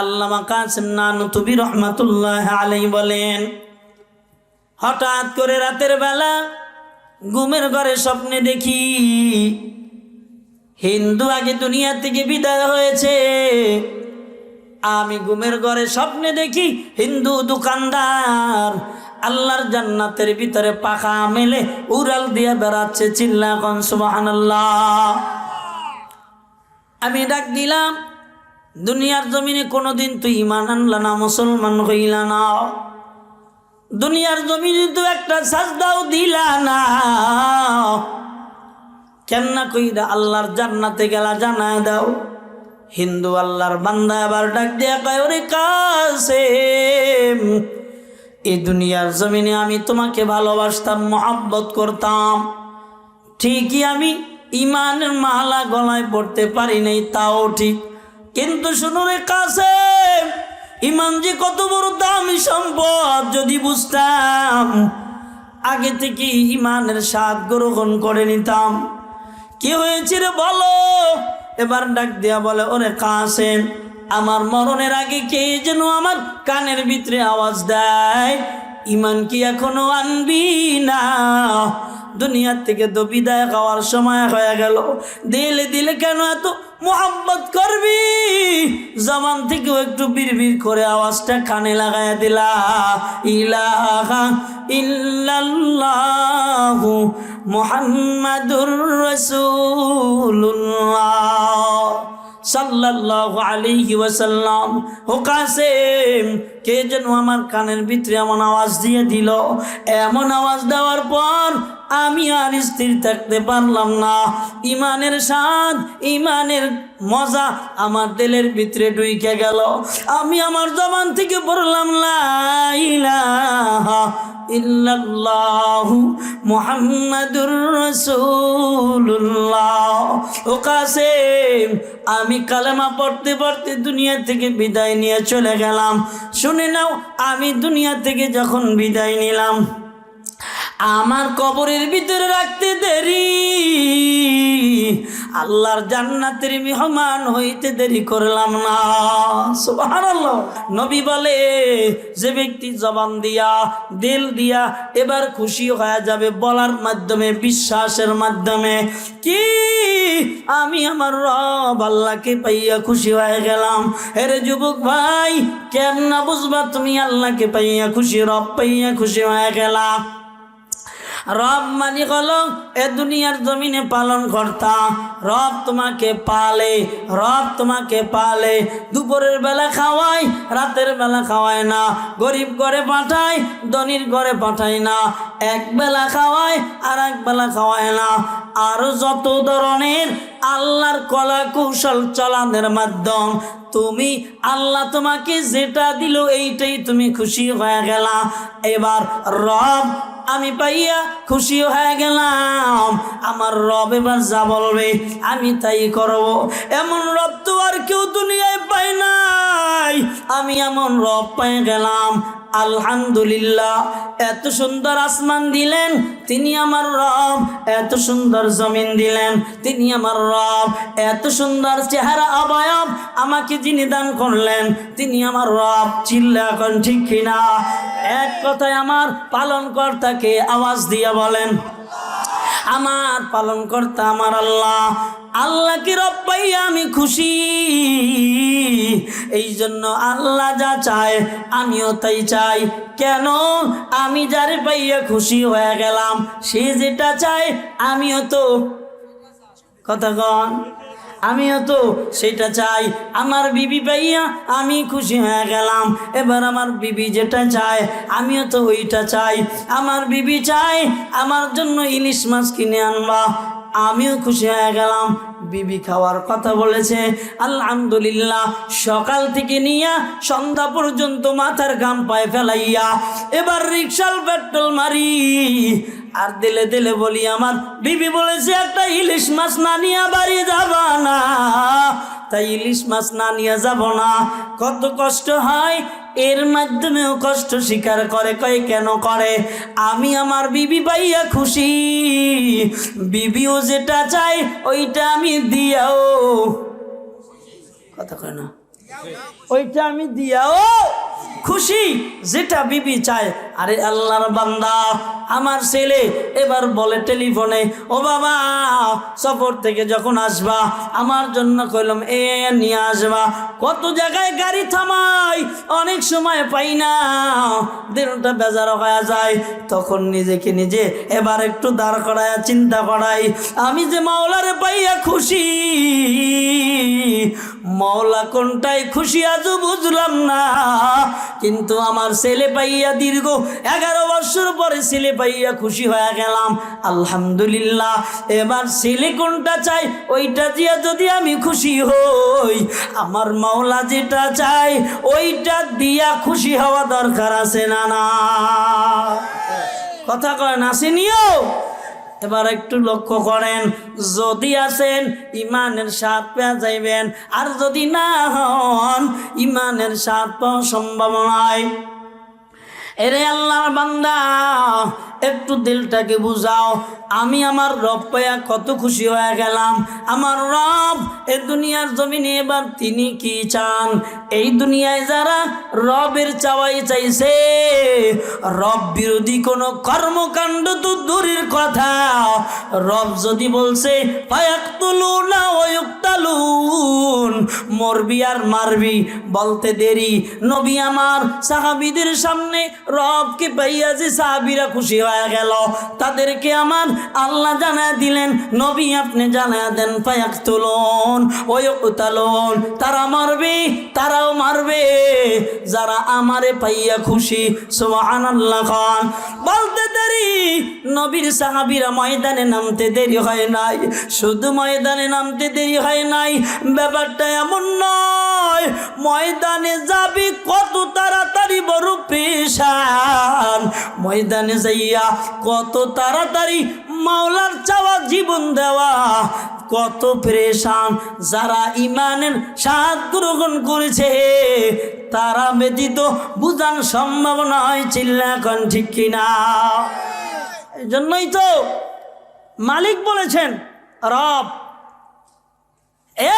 আল্লামা কাসিম নানুতুবি রহমাতুল্লাহ আলাই বলেন, হঠাৎ করে রাতের বেলা ঘুমের ঘরে স্বপ্নে দেখি হিন্দু আগে দুনিয়া থেকে বিদায় হয়েছে। আমি ঘুমের ঘরে স্বপ্নে দেখি হিন্দু দোকানদার আল্লাহর জান্নাতের ভিতরে পাখা মেলে উড়াল দিয়ে বেড়াচ্ছে চিল্লা কন সুবহানাল্লাহ। আমি ডাক দিলাম দুনিয়ার জমিনে কোনোদিন তুই ইমান আনলা না, মুসলমান হইলা না। দুনিয়ার জমিনে তো একটা সাজদাও দিলা না। কেননা কইরা আল্লাহর জান্নাতে গেলা জানায় দাও, হিন্দু আল্লাহর বান্দা আবার ডাক দিয়া কয়, ওরে কাছে এই দুনিয়ার জমিনে আমি তোমাকে ভালোবাসতাম, মহাব্বত করতাম। ঠিকই আমি ইমানের মালা গলায় পড়তে পারি নাই, তাও ঠিক। কিন্তু শুনো রে কাছে ইমান যে কত বড় দামি সম্পদ যদি বুঝতাম, আগে থেকে ইমানের স্বাদ গ্রহণ করে নিতাম। কি হয়েছে রে বলো? এবার ডাক দিয়া বলে, ওরে কাসেম, আমার মরণের আগে কে যেন আমার কানের ভিতরে আওয়াজ দেয়? ইমান কি এখনও আনবি না? দুনিয়ার থেকে তো বিদায় খাওয়ার সময় হয়ে গেল। দিলে দিলে কেন এত মোহাম্মত করবি? জবান থেকেও একটু বিড়বিড় করে আওয়াজটা কানে লাগাই দিলা। ইলাহা মুহাম্মাদুর রাসূলুল্লাহ। সাল্লাল্লাহু আলাইহি ওয়াসাল্লাম। ও কাসেম, কে যেন আমার কানের ভিতরে এমন আওয়াজ দিয়ে দিল। এমন আওয়াজ দেওয়ার পর আমি আর স্থির থাকতে পারলাম না। ইমানের স্বাদ, ইমানের মজা আমার দিলের ভিতরে ঢুইকে গেল। আমি আমার জবান থেকে পড়লাম, লা ইলাহা ইল্লাল্লাহু মুহাম্মাদুর রাসূলুল্লাহ। ও কাসেম, আমি কালেমা পড়তে পড়তে দুনিয়া থেকে বিদায় নিয়ে চলে গেলাম। শুনে নাও, আমি দুনিয়া থেকে যখন বিদায় নিলাম, আমার কবরের ভিতরে রাখতে দেরি। আল্লাহর জান্নাতের মেহমান হইতে দেরি করলাম না। সুবহানাল্লাহ। নবী বলে, যে ব্যক্তি জবান দিয়া, দিল দিয়া এবার খুশি হয়ে যাবে বলার মাধ্যমে, বিশ্বাসের মাধ্যমে, কি আমি আমার রব আল্লাহকে পাইয়া খুশি হয়ে গেলাম? হেরে যুবক ভাই, কেমনা বুঝবা তুমি আল্লাহকে পাইয়া খুশি, রব পাইয়া খুশি হয়ে গেলাম রব মানি হলো এ দুনিয়ার জমিনে পালন কর্তা। রব তোমাকে পালে, রব তোমাকে পালে। দুপুরের বেলা খাওয়ায়, রাতের বেলা খাওয়ায় না। গরিব ঘরে পাঠায়, ধনির ঘরে পাঠায় না। এক বেলা খাওয়ায়, আর এক বেলা খাওয়ায় না। আর যত ধরনের আল্লাহর কলা কৌশল চলানের মাধ্যম, তুমি আল্লাহ তোমাকে যেটা দিল, এইটাই তুমি খুশি হয়ে গেলা। এবার রব আমি পাইয়া খুশিও হয়ে গেলাম। আমার রব এবার যা বলবে আমি তাই করব। এমন আমি এমন রব পাই গেলাম। আলহামদুলিল্লাহ। এত সুন্দর আসমান দিলেন, তিনি আমার রব। এত সুন্দর জমিন দিলেন, তিনি আমার রব। এত সুন্দর চেহারা অবয়ব আমাকে যিনি দান করলেন, তিনি আমার রব। চিল্লা এখন ঠিক কিনা? এক কথায় আমার পালন কর্তাকে আওয়াজ দিয়ে বলেন, আমার পালন কর্তা আমার আল্লাহ। আল্লাহকে রব পাইয়া আমি খুশি? এই জন্য আল্লাহ যা চায়, আমিও তাই চাই। কেন? আমি যারে পাইয়া খুশি হয়ে গেলাম, সে যেটা চায়, আমিও তো কথা কন। আমিও তো সেটা চাই। আমার বিবি পাইয়া আমি খুশি হয়ে গেলাম, এবার আমার বিবি যেটা চায়, আমিও তো ওইটা চাই। আমার বিবি চাই আমার জন্য ইলিশ মাছ কিনে আনবা, আমিও খুশি হয়ে গেলাম বিবি খাওয়ার কথা বলেছে। আলহামদুলিল্লাহ, সকাল থেকে নিয়া সন্ধ্যা পর্যন্ত মাথার গাম পায়ে ফেলাইয়া এবার রিক্সাল পেট্রোল মারি। আর দিলে দিলে বলি আমার, বিবি বলেছে একটা ইলিশ মাছ না নিয়ে বাড়ি যাবা না। তাই ইলিশ মাছ না নিয়ে যাব না। কত কষ্ট হয়, এর মাধ্যমেও কষ্ট স্বীকার করে, কয় কেন করে? আমি আমার বিবি পাইয়া খুশি। বিবিও যেটা চাই ওইটা আমি দিয়াও। কথা কয় না। ওইটা আমি দিয়াও। খুশি যেটা বিবি চায় আরে আল্লাহর বান্দা, আমার ছেলে এবার বলে টেলিফোনে, ও বাবা, সফর থেকে যখন আসবা, আমার জন্য কইলাম, এ নিয়ে আসবা। কত জায়গায় গাড়ি থামাই, অনেক সময় পাই না। দিনটা বেজার হয়ে যায়। তখন নিজেকে নিজে এবার একটু দাঁড় করায় চিন্তা করাই। আমি যে মাওলারে পাইয়া খুশি, মাওলা কোনটাই খুশি আজও বুঝলাম না। কিন্তু আমার ছেলে পাইয়া দীর্ঘ এগারো বছর পরে ছেলে পাইয়া খুশি হয়ে গেলাম। আলহামদুলিল্লাহ, এবার ছেলে কোনটা চাই, ওইটা দিয়া যদি আমি খুশি হই, আমার মাওলা যেটা চাই, ওইটা দিয়া খুশি হওয়া দরকার আছে না না? কথা কয় আসেনিও এবার একটু লক্ষ্য করেন, যদি আছেন ইমানের স্বাদ পেয়ে যাইবেন। আর যদি না হন, ইমানের স্বাদ পাওয়া সম্ভব নয় এরে আল্লাহর বান্দা একটু দিলটাকে বুঝাও। আমি আমার রব পাইয়া কত খুশি হয়ে গেলাম। আমার রব এ দুনিয়ার জমিনে এবার তিনি কি চান? এই দুনিয়ায় যারা রবের চাওয়াই চাইছে, রব বিরোধী কোনো কর্মকাণ্ড তো দূরের কথা। রব যদি বলছে, ফায়াক্তুলুনা ওয়ায়ুক্তালুন মরবি আর মারবি বলতে দেরি। নবী আমার সাহাবিদের সামনে রবকে পাইয়া যে সাহাবীরা খুশি হয়ে গেল। তাদেরকে আমার আল্লাহ জানা দিলেন, নবী, আপনি জানা দেন, ফায়াক্তুলুন ওয়ায়ুক্তালুন তারা মারবে, তারাও মারবে। যারা আমারে পাইয়া খুশি, সুবহানাল্লাহ খান। বলতে দেরি, নবীর সাহাবিরা ময়দানে নামতে দেরি হয় নাই। শুধু ময়দানে নামতে দেরি হয় নাই, ব্যাপারটা এমন নয়, ময়দানে যাবি কত তাড়াতাড়ি বড় পেশান। ময়দানে যাইয়া কত তাড়াতাড়ি মাওলার চাওয়া জীবন দেওয়া, কত প্রেশান যারা ইমানের স্বাদ গ্রহণ করেছে, তারা ব্যতীত বুঝান সম্ভব নয় চিল্লা এখন ঠিক কিনা। এই জন্যই তো মালিক বলেছেন, রব,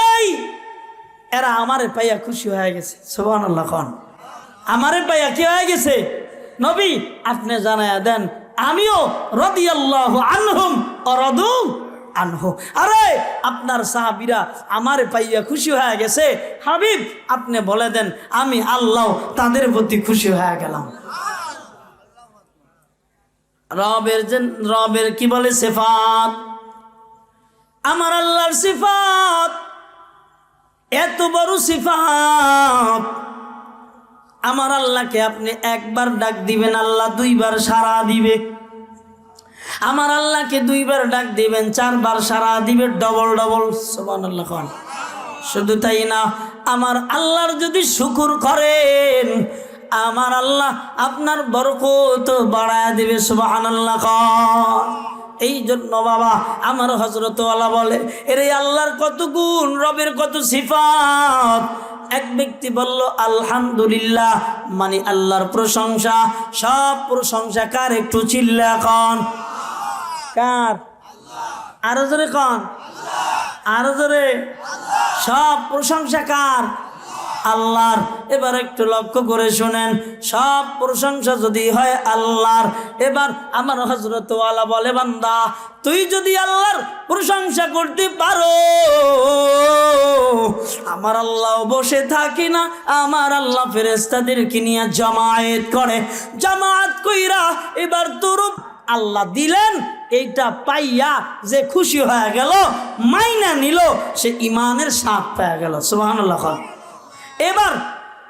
এই, এরা আমারে পাইয়া খুশি হয়ে গেছে সোহান আল্লাহ খান আমারে পাইয়া কি হয়ে গেছে? নবী, আপনি জানায়া দেন আমিও রদি আল্লাহ আনহুম অরদু আরে, আপনার সাহাবিরা আমারে পাইয়া খুশি হয়ে গেছে। হাবিব, আপনি বলে দেন, আমি আল্লাহ তাদের প্রতি খুশি হয়ে গেলাম। রবের যে রবের কি বলে সেফাত? আমার আল্লাহর সিফাত। এত বড় সিফাত। আমার আল্লাহকে আপনি একবার ডাক দিবেন, আল্লাহ দুইবার সারা দিবে। আমার আল্লাহকে দুইবার ডাক দিবেন, চারবার সারা দিবে, ডবল ডবল। সোবান আল্লাহ খান শুধু তাই না, আমার আল্লাহর যদি শুকুর করেন, আমার আল্লাহ আপনার বরকত বাড়ায় দিবে সুবাহান আল্লাহ খান এই জন্য বাবা, আমার হজরত আল্লাহ বলে, এরে আল্লাহর কত গুণ, রবের কত সিফাত এক ব্যক্তি বলল, আলহামদুলিল্লাহ। মানে আল্লাহর প্রশংসা। সব প্রশংসা কার? একটু চিল্লা কন। কার? আরও জোরে কন। আরও জোরে। সব প্রশংসা কার? আল্লাহর। এবার একটু লক্ষ্য করে শুনেন, সব প্রশংসা যদি হয় আল্লাহর, এবার আমার হজরত ওয়ালা বলে, বান্দা, তুই যদি আল্লাহর প্রশংসা করতে পারো, আমার আল্লাহ বসে থাকি না, আমার আল্লাহ ফেরেস্তাদেরকে নিয়ে জামায়াত করে। জামায়াত কইরা এবার তোর আল্লাহ দিলেন, এইটা পাইয়া যে খুশি হয়ে গেল, মাইনা নিল, সে ইমানের স্বাদ পেয়ে গেল সুবাহ এবার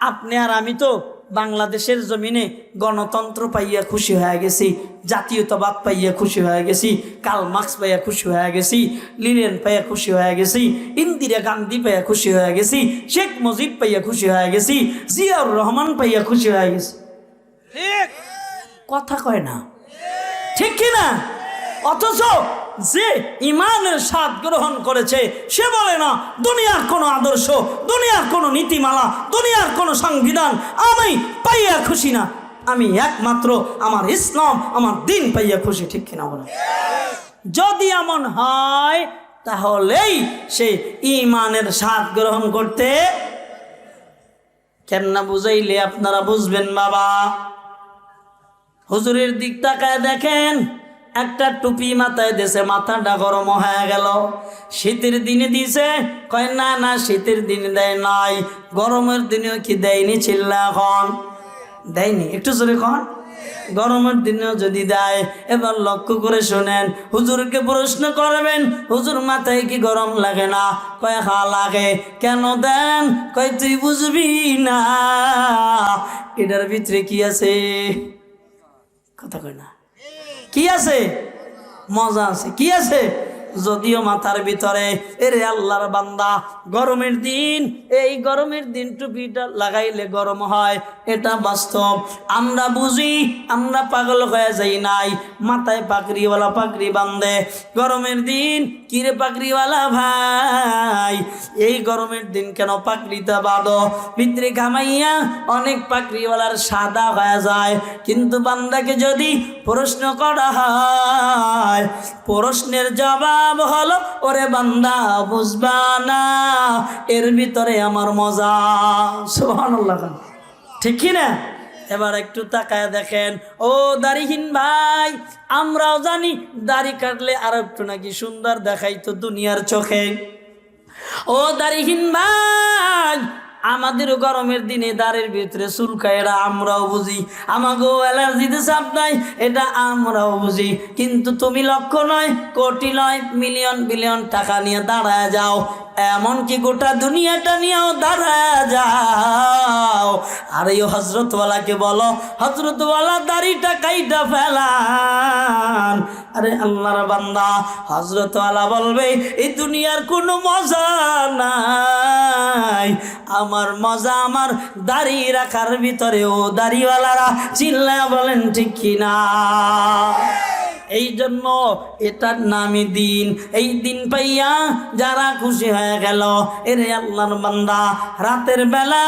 আপনি আর আমি তো বাংলাদেশের জমিনে গণতন্ত্র পাইয়া খুশি হয়ে গেছি জাতীয়তাবাদ পাইয়া খুশি হয়ে গেছি কাল মার্ক্স পাইয়া খুশি হয়ে গেছি লিলেন পাইয়া খুশি হয়ে গেছি ইন্দিরা গান্ধী পাইয়া খুশি হয়ে গেছি শেখ মুজিব পাইয়া খুশি হয়ে গেছি জিয়াউর রহমান পাইয়া খুশি হয়ে গেছি। কথা কয় না। ঠিক কিনা অথচ যে ইমানের স্বাদ গ্রহণ করেছে, সে বলে না, দুনিয়ার কোনো আদর্শ, দুনিয়ার কোনো নীতিমালা, দুনিয়ার কোনো সংবিধান আমি পাইয়া খুশি না। আমি একমাত্র আমার ইসলাম, আমার দিন পাইয়া খুশি, ঠিক কিনা বলে? যদি এমন হয়, তাহলেই সে ইমানের স্বাদ গ্রহণ করতে কেমনা বুঝাইলে আপনারা বুঝবেন, বাবা। হুজুরের দিক তাকায় দেখেন একটা টুপি মাথায় দেশে মাথাটা গরম হয়ে গেল। শীতের দিনে দিছে কয়, না না, শীতের দিনে দেয় নাই, গরমের দিনেও কি দেয়নি চিল্লা এখন? দেয়নি, একটু জোরে কন। গরমের দিনেও যদি দেয়, এবার লক্ষ্য করে শোনেন, হুজুরকে প্রশ্ন করবেন, হুজুর, মাথায় কি গরম লাগে না? কয়, হা, লাগে। কেন দেন? কয়, তুই বুঝবি না। এটার ভিতরে কি আছে? কথা কয় না। কি আছে? মজা আছে। কি আছে? যদিও মাথার ভিতরে, এরে আল্লাহর বান্দা, গরমের দিন, এই গরমের দিন টুপিটা লাগাইলে গরম হয়, এটা বাস্তব। আমরা বুঝি, আমরা পাগল হয়ে যাই নাই, মাথায় পাকড়িওয়ালা পাকড়ি বান্ধে গরমের দিন কিরে পাকড়িওয়ালা ভাই? এই গরমের দিন কেন পাকড়িতে বাঁধো? ভিতরে ঘামাইয়া অনেক পাকড়িওয়ালার সাদা হয়ে যায়। কিন্তু বান্দাকে যদি প্রশ্ন করা হয়, প্রশ্নের জবাব হলো, ওরে বান্দা, বুঝবা না, এর ভিতরে আমার মজা। সুবহানাল্লাহ। ঠিক কি না? এবার একটু তাকায় দেখেন। ও দাড়িহীন ভাই, আমরাও জানি দাড়ি কাটলে আর একটু নাকি সুন্দর দেখাইতো দুনিয়ার চোখে। ও দাড়িহীন ভাই আমাদের গরমের দিনে দাঁড়ের ভিতরে চুলকায় এটা আমরাও বুঝি। আমাকেও অ্যালার্জিতে চাপ নাই, এটা আমরাও বুঝি। কিন্তু তুমি লক্ষ্য নয়, কোটি নয়, মিলিয়ন বিলিয়ন টাকা নিয়ে দাঁড়ায় যাও। এমনকি গোটা দুনিয়াটা নিয়েও দাঁড়ায় যাও। আর এই হজরতওয়ালাকে বলো হজরতওয়ালা দাড়িটা কাইটা ফেলান। আরে আল্লাহর বান্দা হজরত আলা বলবে এই দুনিয়ার কোনো মজা নাই। আমার মজা আমার দাড়ি রাখার ভিতরে ও দাড়িওয়ালারা চিল্লা বলেন ঠিক কিনা? এই জন্য এটার নামই দিন। এই দিন পাইয়া যারা খুশি হয়ে গেল, এরে আল্লাহর বান্দা, রাতের বেলা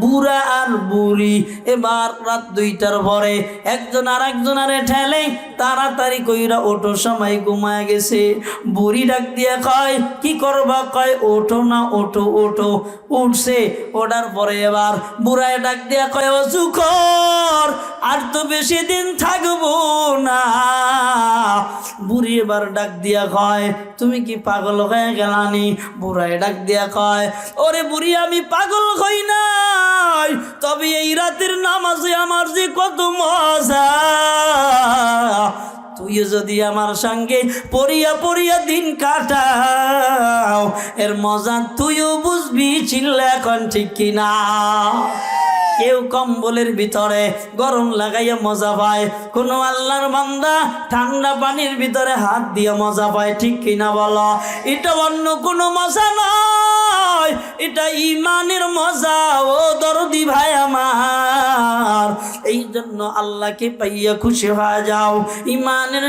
বুড়া আর বুড়ি, এবার রাত দুইটার পরে একজন আর একজনারে ঠেলে তাড়াতাড়ি কইরা ওঠো সময় ঘুমায় গেছে। বুড়ি ডাক দিয়ে কয়, কি করবা? কয়, ওঠো না, ওঠো ওঠো। উঠছে, ওঠার পরে এবার বুড়ায় ডাক দিয়ে কয় কর, আর তো বেশি দিন থাকব না। বুড়ি এবার ডাক দিয়া কয়, তুমি কি পাগল হয়ে গেলানি? বুড়ায় ডাক দিয়া কয়, ওরে বুড়ি, আমি পাগল হই নাই। তবে এই রাতের নামাজে আমার যে কত মজা। তুইও যদি আমার সঙ্গে পড়িয়া পড়িয়া দিন কাটাও, এর মজা তুইও বুঝবি চিল্লা এখন ঠিক কিনা কেউ কম্বলের ভিতরে গরম লাগাইয়া মজা পায়। কোনো আল্লাহর বান্দা ঠান্ডা পানির ভিতরে হাত দিয়ে মজা পায়, ঠিক কিনা বলো? এটা অন্য কোনো মজা নয়। এটা ইমানের মজা। ও দরদি ভাই আমার এই জন্য আল্লাহকে পাইয়া খুশি হয়ে যাও। ইমানের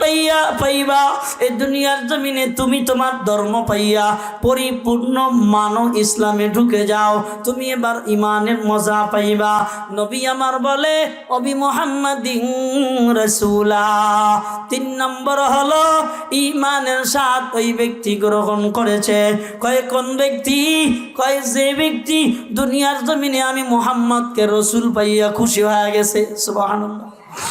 পাইয়া পাইবা। এই দুনিয়ার জমিনে তুমি তোমার ধর্ম পাইয়া পরিপূর্ণ মানো ইসলামে ঢুকে যাও। তুমি এবার ইমানের মজা পাইবা। নবী আমার বলে, অবি মোহাম্মদিন রসুলা তিন নম্বর হলো, ইমানের স্বাদ ওই ব্যক্তি গ্রহণ করেছে। কয় কোন ব্যক্তি কয় যে ব্যক্তি দুনিয়ার জমিনে আমি মোহাম্মদকে রসুল পাইয়া খুশি হয়ে গেছে সুবহানাল্লাহ।